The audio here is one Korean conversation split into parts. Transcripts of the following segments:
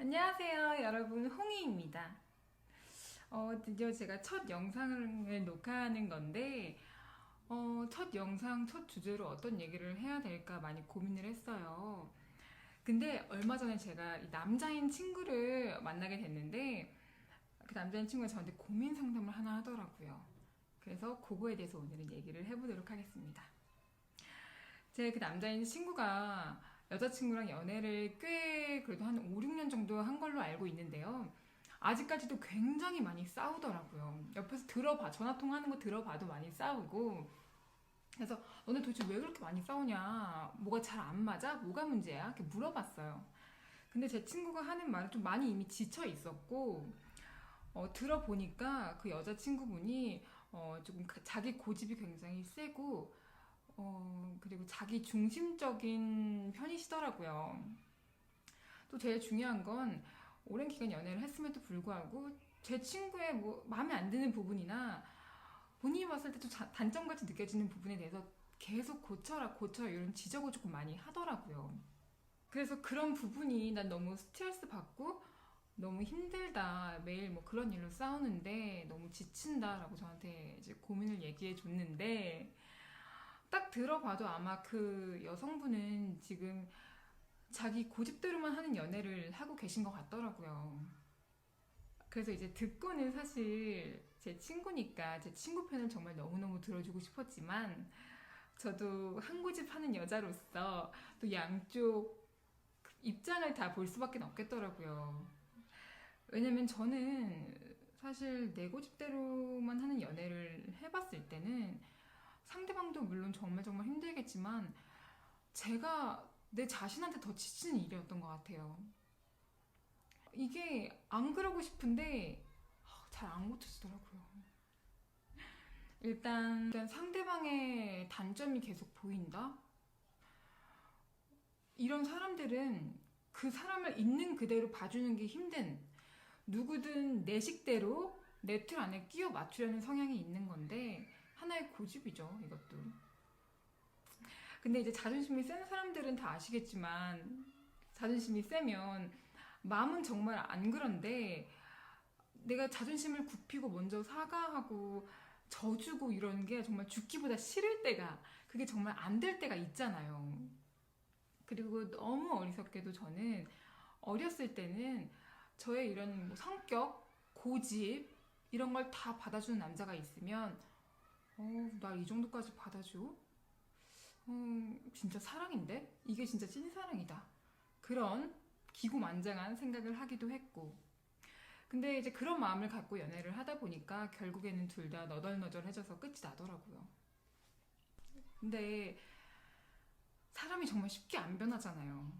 안녕하세요, 여러분. 홍희입니다. 어, 드디어 제가 첫 영상을 녹화하는 건데, 어, 첫 영상, 첫 주제로 어떤 얘기를 해야 될까 많이 고민을 했어요. 근데 얼마 전에 제가 이 남자인 친구를 만나게 됐는데, 그 남자인 친구가 저한테 고민 상담을 하나 하더라고요. 그래서 그거에 대해서 오늘은 얘기를 해보도록 하겠습니다. 제 그 남자인 친구가 여자친구랑 연애를 꽤 그래도 한 5, 6년 정도 한 걸로 알고 있는데요. 아직까지도 굉장히 많이 싸우더라고요. 옆에서 들어봐, 전화통화하는 거 들어봐도 많이 싸우고. 그래서 너네 도대체 왜 그렇게 많이 싸우냐? 뭐가 잘 안 맞아? 뭐가 문제야? 이렇게 물어봤어요. 근데 제 친구가 하는 말은 좀 많이 이미 지쳐 있었고, 어, 들어보니까 그 여자친구분이 어, 조금 그- 자기 고집이 굉장히 세고, 어, 그리고 자기 중심적인 편이시더라고요. 또 제일 중요한 건 오랜 기간 연애를 했음에도 불구하고 제 친구의 뭐 마음에 안 드는 부분이나 본인이 봤을 때도 자- 단점같이 느껴지는 부분에 대해서 계속 고쳐라 고쳐라 이런 지적을 조금 많이 하더라고요. 그래서 그런 부분이 난 너무 스트레스 받고 너무 힘들다 매일 뭐 그런 일로 싸우는데 너무 지친다라고 저한테 이제 고민을 얘기해 줬는데 딱 들어봐도 아마 그 여성분은 지금 자기 고집대로만 하는 연애를 하고 계신 것 같더라고요. 그래서 이제 듣고는 사실 제 친구니까 제 친구 편을 정말 너무너무 들어주고 싶었지만 저도 한 고집 하는 여자로서 또 양쪽 입장을 다 볼 수밖에 없겠더라고요. 왜냐면 저는 사실 내 고집대로만 하는 연애를 해봤을 때는 상대방도 물론 정말 정말 힘들겠지만 제가 내 자신한테 더 지치는 일이었던 것 같아요. 이게 안 그러고 싶은데 잘 안 고쳐지더라고요. 일단, 일단 상대방의 단점이 계속 보인다? 이런 사람들은 그 사람을 있는 그대로 봐주는 게 힘든 누구든 내 식대로 내 틀 안에 끼워 맞추려는 성향이 있는 건데 하나의 고집이죠, 이것도. 근데 이제 자존심이 센 사람들은 다 아시겠지만 자존심이 세면 마음은 정말 안 그런데 내가 자존심을 굽히고 먼저 사과하고 져주고 이러는 게 정말 죽기보다 싫을 때가 그게 정말 안 될 때가 있잖아요. 그리고 너무 어리석게도 저는 어렸을 때는 저의 이런 뭐 성격, 고집 이런 걸 다 받아주는 남자가 있으면 어, 나이 정도까지 받아줘? 음, 진짜 사랑인데? 이게 진짜 찐사랑이다. 그런 기고만장한 생각을 하기도 했고. 근데 이제 그런 마음을 갖고 연애를 하다 보니까 결국에는 둘 다 너덜너덜해져서 끝이 나더라고요. 근데 사람이 정말 쉽게 안 변하잖아요.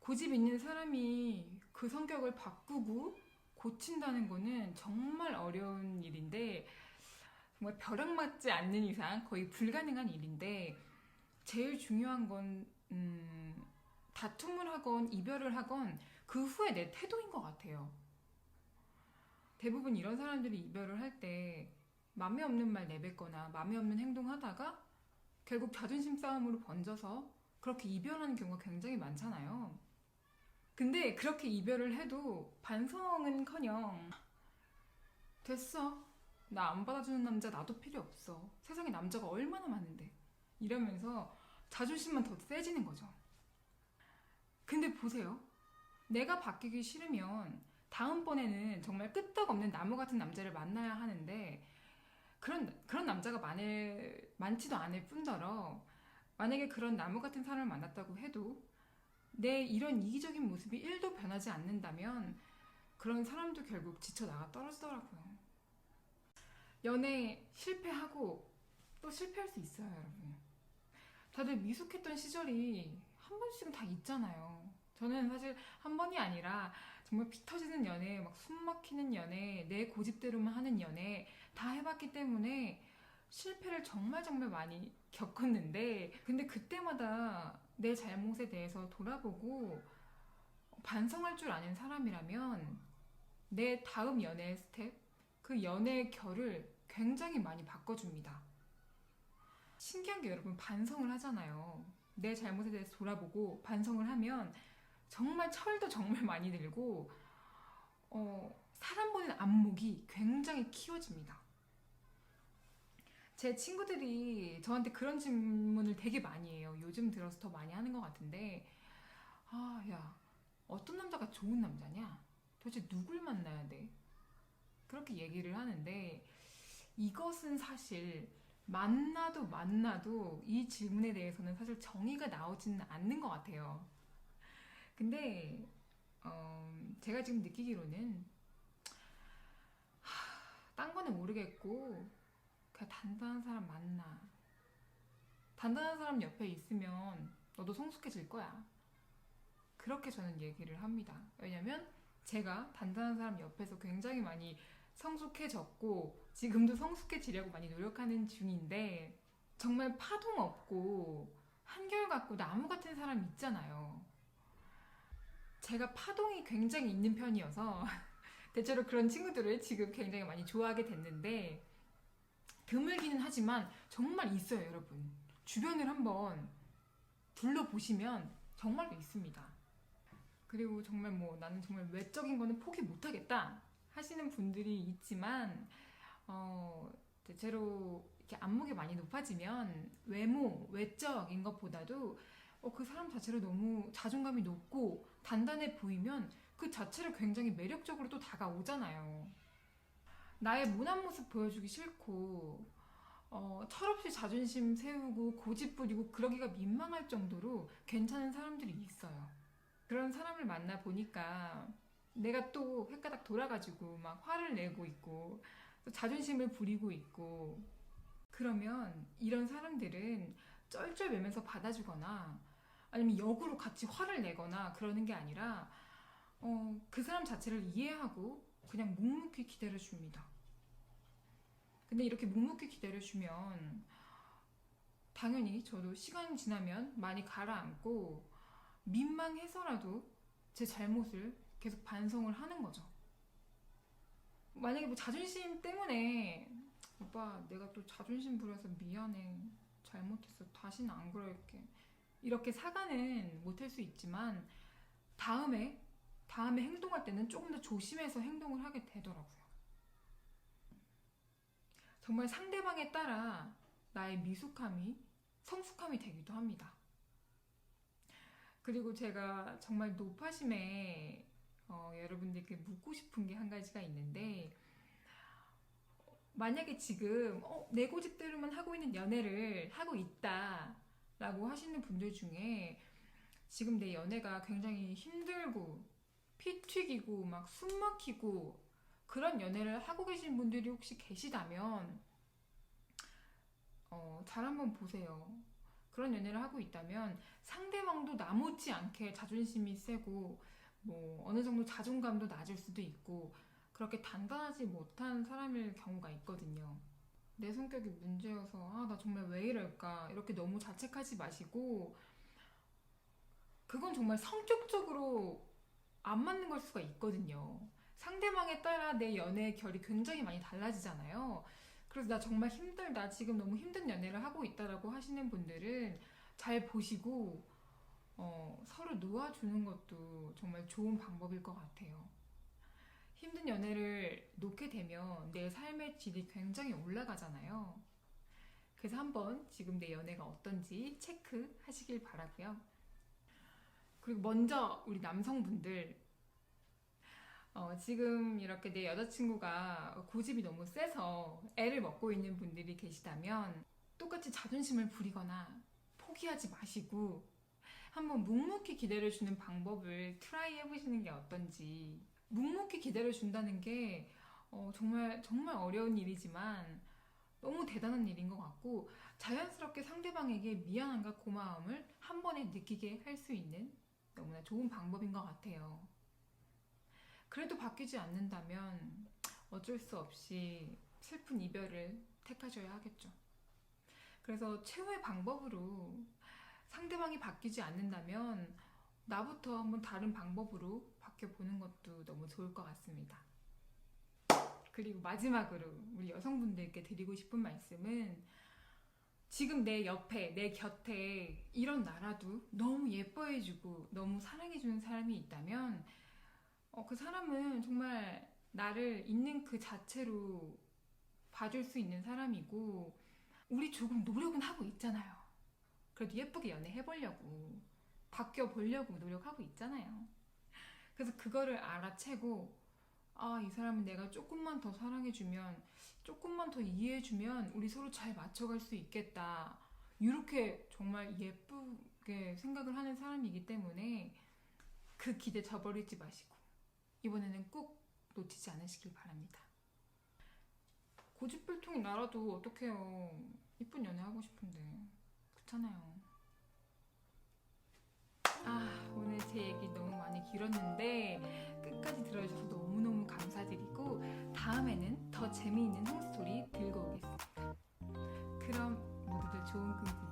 고집 있는 사람이 그 성격을 바꾸고 고친다는 거는 정말 어려운 일인데, 정말 벼락 맞지 않는 이상 거의 불가능한 일인데, 제일 중요한 건, 음, 다툼을 하건 이별을 하건 그 후에 내 태도인 것 같아요. 대부분 이런 사람들이 이별을 할때 맘에 없는 말 내뱉거나 맘에 없는 행동하다가 결국 자존심 싸움으로 번져서 그렇게 이별하는 경우가 굉장히 많잖아요. 근데 그렇게 이별을 해도 반성은커녕 됐어. 나 안 받아주는 남자 나도 필요 없어. 세상에 남자가 얼마나 많은데. 이러면서 자존심만 더 세지는 거죠. 근데 보세요. 내가 바뀌기 싫으면 다음번에는 정말 끄떡없는 나무 같은 남자를 만나야 하는데 그런 그런 남자가 많을 많지도 않을 뿐더러 만약에 그런 나무 같은 사람을 만났다고 해도 내 이런 이기적인 모습이 1도 변하지 않는다면 그런 사람도 결국 지쳐 나가 떨어지더라고요. 연애 실패하고 또 실패할 수 있어요, 여러분. 다들 미숙했던 시절이 한 번씩은 다 있잖아요. 저는 사실 한 번이 아니라 정말 피 터지는 연애, 막 숨 막히는 연애, 내 고집대로만 하는 연애 다 해봤기 때문에 실패를 정말 정말 많이 겪었는데, 근데 그때마다 내 잘못에 대해서 돌아보고 반성할 줄 아는 사람이라면 내 다음 연애의 스텝, 그 연애의 결을 굉장히 많이 바꿔줍니다. 신기한 게 여러분 반성을 하잖아요. 내 잘못에 대해서 돌아보고 반성을 하면 정말 철도 정말 많이 들고 어, 사람 보는 안목이 굉장히 키워집니다. 제 친구들이 저한테 그런 질문을 되게 많이 해요. 요즘 들어서 더 많이 하는 것 같은데, 아, 야, 어떤 남자가 좋은 남자냐? 도대체 누굴 만나야 돼? 그렇게 얘기를 하는데, 이것은 사실 만나도 만나도 이 질문에 대해서는 사실 정의가 나오지는 않는 것 같아요. 근데, 어, 제가 지금 느끼기로는, 하, 딴 거는 모르겠고, 그냥 단단한 사람 만나. 단단한 사람 옆에 있으면 너도 성숙해질 거야. 그렇게 저는 얘기를 합니다. 왜냐면 제가 단단한 사람 옆에서 굉장히 많이 성숙해졌고 지금도 성숙해지려고 많이 노력하는 중인데 정말 파동 없고 한결같고 나무 같은 사람 있잖아요. 제가 파동이 굉장히 있는 편이어서 대체로 그런 친구들을 지금 굉장히 많이 좋아하게 됐는데 드물기는 하지만 정말 있어요, 여러분. 주변을 한번 둘러보시면 정말로 있습니다. 그리고 정말 뭐 나는 정말 외적인 거는 포기 못하겠다 하시는 분들이 있지만 어, 대체로 이렇게 안목이 많이 높아지면 외모, 외적인 것보다도 어, 그 사람 자체로 너무 자존감이 높고 단단해 보이면 그 자체를 굉장히 매력적으로 또 다가오잖아요. 나의 모난 모습 보여주기 싫고 어, 철없이 자존심 세우고 고집 부리고 그러기가 민망할 정도로 괜찮은 사람들이 있어요. 그런 사람을 만나 보니까 내가 또 횟가닥 돌아가지고 막 화를 내고 있고 또 자존심을 부리고 있고 그러면 이런 사람들은 쩔쩔매면서 받아주거나 아니면 역으로 같이 화를 내거나 그러는 게 아니라 어, 그 사람 자체를 이해하고 그냥 묵묵히 기다려 줍니다. 근데 이렇게 묵묵히 기다려 주면 당연히 저도 시간이 지나면 많이 가라앉고 민망해서라도 제 잘못을 계속 반성을 하는 거죠. 만약에 뭐 자존심 때문에 오빠 내가 또 자존심 부려서 미안해 잘못했어 다시는 안 그럴게 이렇게 사과는 못할 수 있지만 다음에 다음에 행동할 때는 조금 더 조심해서 행동을 하게 되더라고요. 정말 상대방에 따라 나의 미숙함이 성숙함이 되기도 합니다. 그리고 제가 정말 높아심에 어, 여러분들께 묻고 싶은 게 한 가지가 있는데 만약에 지금 어, 내 고집대로만 하고 있는 연애를 하고 있다 라고 하시는 분들 중에 지금 내 연애가 굉장히 힘들고 피 튀기고 막 숨 막히고 그런 연애를 하고 계신 분들이 혹시 계시다면 어, 잘 한번 보세요. 그런 연애를 하고 있다면 상대방도 나 못지 않게 자존심이 세고 뭐 어느 정도 자존감도 낮을 수도 있고 그렇게 단단하지 못한 사람일 경우가 있거든요. 내 성격이 문제여서 아 나 정말 왜 이럴까 이렇게 너무 자책하지 마시고 그건 정말 성격적으로 안 맞는 걸 수가 있거든요. 상대방에 따라 내 연애의 결이 굉장히 많이 달라지잖아요. 그래서 나 정말 힘들다. 지금 너무 힘든 연애를 하고 있다라고 하시는 분들은 잘 보시고 어, 서로 놓아주는 것도 정말 좋은 방법일 것 같아요. 힘든 연애를 놓게 되면 내 삶의 질이 굉장히 올라가잖아요. 그래서 한번 지금 내 연애가 어떤지 체크하시길 바라고요. 그리고 먼저 우리 남성분들 어, 지금 이렇게 내 여자친구가 고집이 너무 세서 애를 먹고 있는 분들이 계시다면 똑같이 자존심을 부리거나 포기하지 마시고 한번 묵묵히 기다려주는 방법을 트라이 해보시는 게 어떤지 묵묵히 기다려준다는 게 어, 정말 정말 어려운 일이지만 너무 대단한 일인 것 같고 자연스럽게 상대방에게 미안함과 고마움을 한 번에 느끼게 할 수 있는 너무나 좋은 방법인 것 같아요. 그래도 바뀌지 않는다면 어쩔 수 없이 슬픈 이별을 택하셔야 하겠죠. 그래서 최후의 방법으로 상대방이 바뀌지 않는다면 나부터 한번 다른 방법으로 바뀌어보는 것도 너무 좋을 것 같습니다. 그리고 마지막으로 우리 여성분들께 드리고 싶은 말씀은 지금 내 옆에, 내 곁에 이런 나라도 너무 예뻐해주고 너무 사랑해주는 사람이 있다면 어, 그 사람은 정말 나를 있는 그 자체로 봐줄 수 있는 사람이고 우리 조금 노력은 하고 있잖아요. 그래도 예쁘게 연애해보려고 바뀌어 보려고 노력하고 있잖아요. 그래서 그거를 알아채고 아, 이 사람은 내가 조금만 더 사랑해주면 조금만 더 이해해주면 우리 서로 잘 맞춰갈 수 있겠다. 이렇게 정말 예쁘게 생각을 하는 사람이기 때문에 그 기대 저버리지 마시고 이번에는 꼭 놓치지 않으시길 바랍니다. 고집불통이 나라도 어떡해요. 이쁜 연애 하고 싶은데. 그렇잖아요. 아, 오늘 제 얘기 너무 많이 길었는데 끝까지 들어주셔서 너무너무 감사드리고 다음에는 더 재미있는 홈스토리 들고 오겠습니다. 그럼 모두들 좋은 꿈 꾸고